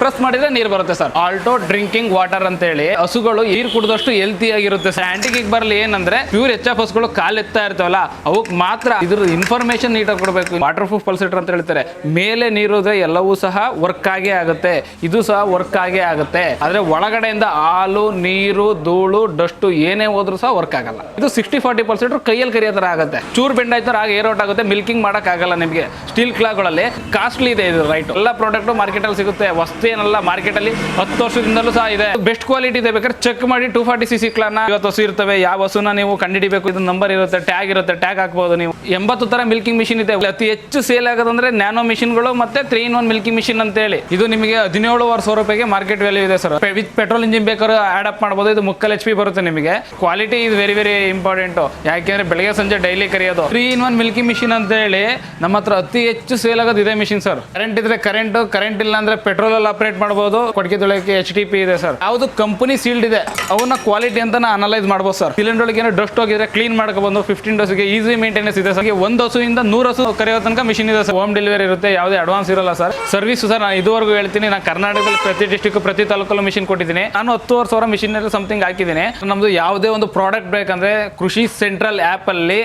Press ಮಾಡಿದ್ರೆ ನೀರು ಬರುತ್ತೆ ಸರ್ ಆಲ್ಟೋ ಡ್ರಿಂಕಿಂಗ್ ವಾಟರ್ ಅಂತ ಹೇಳಿ ಹಸುಗಳು ನೀರು ಕುಡಿದಷ್ಟು ಹೆಲ್ತಿ ಆಗಿರುತ್ತೆ ಸ್ಯಾಂಟಿಗೆ ಬರಲಿ ಏನಂದ್ರೆ ಪ್ಯೂರ್ ಎಚ್ ಎಫ್ ಹಸುಗಳು ಕಾಲೆತ್ತಾ ಇರ್ತಾವಲ್ಲ ಅವಕ್ಕೆ ಮಾತ್ರ ಇದ್ರ ಇನ್ಫಾರ್ಮೇಶನ್ ನೀಟಾಗಿ ಕೊಡಬೇಕು. ವಾಟರ್ ಪ್ರೂಫ್ ಪಲ್ಸಿಟರ್ ಅಂತ ಹೇಳ್ತಾರೆ. ಮೇಲೆ ನೀರು ಎಲ್ಲವೂ ಸಹ ವರ್ಕ್ ಆಗೇ ಆಗುತ್ತೆ. ಇದು ಸಹ ವರ್ಕ್ ಆಗೇ ಆಗುತ್ತೆ. ಆದ್ರೆ ಒಳಗಡೆಯಿಂದ ಹಾಲು, ನೀರು, ಧೂಳು ಡಸ್ಟು ಏನೇ ಹೋದ್ರು ಸಹ ವರ್ಕ್ ಆಗಲ್ಲ. ಇದು ಸಿಕ್ಸ್ಟಿ ಫಾರ್ಟಿ ಪರ್ಸೆಂಟ್ ಕೈಯಲ್ಲಿ ಕರಿಯೋ ತರ ಆಗುತ್ತೆ. ಚೂರ್ ಬೆಂಡ್ ಆಯ್ತಾರ ಆಗ ಏರ್ ಔಟ್ ಆಗುತ್ತೆ. ಮಿಲ್ಕಿಂಗ್ ಮಾಡಕ್ ಆಗಲ್ಲ ನಿಮಗೆ. ಸ್ಟೀಲ್ ಕ್ಲಾಗಳಲ್ಲಿ ಕಾಸ್ಟ್ಲಿ ಇದೆ ಇದು ರೈಟ್ ಎಲ್ಲ ಪ್ರಾಡಕ್ಟ್ ಮಾರ್ಕೆಟ್ ಅಲ್ಲಿ ಸಿಗುತ್ತೆ. ಏನಲ್ಲ ಮಾರ್ಕೆಟ್ ಅಲ್ಲಿ ಹತ್ತು ವರ್ಷದಿಂದಲೂ ಸಹ ಇದೆ. ಬೆಸ್ಟ್ ಕ್ವಾಲಿಟಿ ಇದೆ ಬೇಕಾದ್ರೆ ಚೆಕ್ ಮಾಡಿ ಟೂ ಫಾರ್ಟಿ ಸಿ ಸಿ ಕ್ಲಾನ್ ಇವತ್ತು ಹಸು ಇರ್ತವೆ, ಯಾವ ಹಸುನ ನೀವು ಕಂಡಿಡಿಬೇಕು ಇದು ನಂಬರ್ ಇರುತ್ತೆ ಟ್ಯಾಗ್ ಇರುತ್ತೆ ಟ್ಯಾಗ್ ಹಾಕ್ಬೋದು ನೀವು. ಎಂಬತ್ತು ತರ ಮಿಲ್ಕಿಂಗ್ ಮಿಷಿನ್ ಇದೆ. ಅತಿ ಹೆಚ್ಚು ಸೇಲ್ ಆಗೋದಂದ್ರೆ ನ್ಯಾನೋ ಮಿಷಿನ್ಗಳು ಮತ್ತೆ three in one milking machine ಅಂತ ಹೇಳಿ ಇದು ನಿಮಗೆ ಹದಿನೇಳುವರೆ ಸಾವಿರ ರೂಪಾಯಿಗೆ ಮಾರ್ಕೆಟ್ ವ್ಯಾಲ್ಯೂ ಇದೆ ಸರ್. ವಿತ್ ಪೆಟ್ರೋಲ್ ಇಂಜಿನ್ ಬೇಕಾದ್ರೆ ಆಡ್ ಅಪ್ ಮಾಡ್ಬೋದು. ಇದು ಮುಕ್ಕಲ್ ಎಚ್ ಪಿ ಬರುತ್ತೆ ನಿಮಗೆ. ಕ್ವಾಲಿಟಿ ಇದು ವೆರಿ ವೆರಿ ಇಂಪಾರ್ಟೆಂಟ್ ಯಾಕೆಂದ್ರೆ ಬೆಳಗ್ಗೆ ಸಂಜೆ ಡೈಲಿ ಕರೆಯೋದು. Three in one milking machine ಅಂತ ಹೇಳಿ ನಮ್ಮ ಹತ್ರ ಅತಿ ಹೆಚ್ಚು ಸೇಲ್ ಆಗೋದು ಇದೆ ಮಿಷಿನ್ ಸರ್. ಕರೆಂಟ್ ಇದ್ರೆ ಕರೆಂಟ್ ಕರೆಂಟ್ ಇಲ್ಲ ಅಂದ್ರೆ ಪೆಟ್ರೋಲ್ ಅಲ್ಲಿ ಆಪರೇಟ್ ಮಾಡಬಹುದು ತೊಳೆಯಕ್ಕೆ ಎಚ್ ಡಿ ಪಿ ಇದೆ ಸರ್ ಯಾವುದು ಕಂಪನಿ ಸೀಲ್ಡ್ ಇದೆ, ಅವನ್ನ ಕ್ವಾಲಿಟಿ ಅಂತ ಅನಲೈಸ್ ಮಾಡಬಹುದು ಸರ್ ಸಿಲಿಂಡರ್ ಒಳಗೆ ಏನೋ ಡಸ್ಟ್ ಹೋಗಿದ್ರೆ ಕ್ಲೀನ್ ಮಾಡ್ಕೋಬಹುದು ಫಿಫ್ಟೀನ್ ಡೋಸ್ಗೆ ಈಸಿ ಮೇಂಟೆನೆನ್ಸ್ ಇದೆ ಸರ್ ಒಂದು ಹಸುವಿಂದ ನೂರು ಹಸು ಕರೆಯೋ ತನಕ ಮಿಷಿನ್ ಇದೆ ಸರ್ ಹೋಮ್ ಡೆಲಿವರಿ ಇರುತ್ತೆ, ಯಾವುದೇ ಅಡ್ವಾನ್ಸ್ ಇರಲ್ಲ ಸರ್ ಸರ್ವಿಸ್ ಸರ್ ನಾನು ಇದುವರೆಗೂ ಹೇಳ್ತೀನಿ. ನಾನು ಕರ್ನಾಟಕದಲ್ಲಿ ಪ್ರತಿ ಡಿಸ್ಟಿಕ್ ಪ್ರತಿ ತಾಲೂಕಲ್ಲೂ ಮಿಷಿನ್ ಕೊಟ್ಟಿದ್ದೀನಿ. ನಾನು ಹತ್ತುವರೆ ಸಾವಿರ ಮಿಷಿನ್ ಸಮಥಿಂಗ್ ಹಾಕಿದ್ದೀನಿ. ನಮ್ದು ಯಾವುದೇ ಒಂದು ಪ್ರಾಡಕ್ಟ್ ಬೇಕಂದ್ರೆ ಕೃಷಿ ಸೆಂಟ್ರಲ್ ಆ್ಯಪ್ ಅಲ್ಲಿ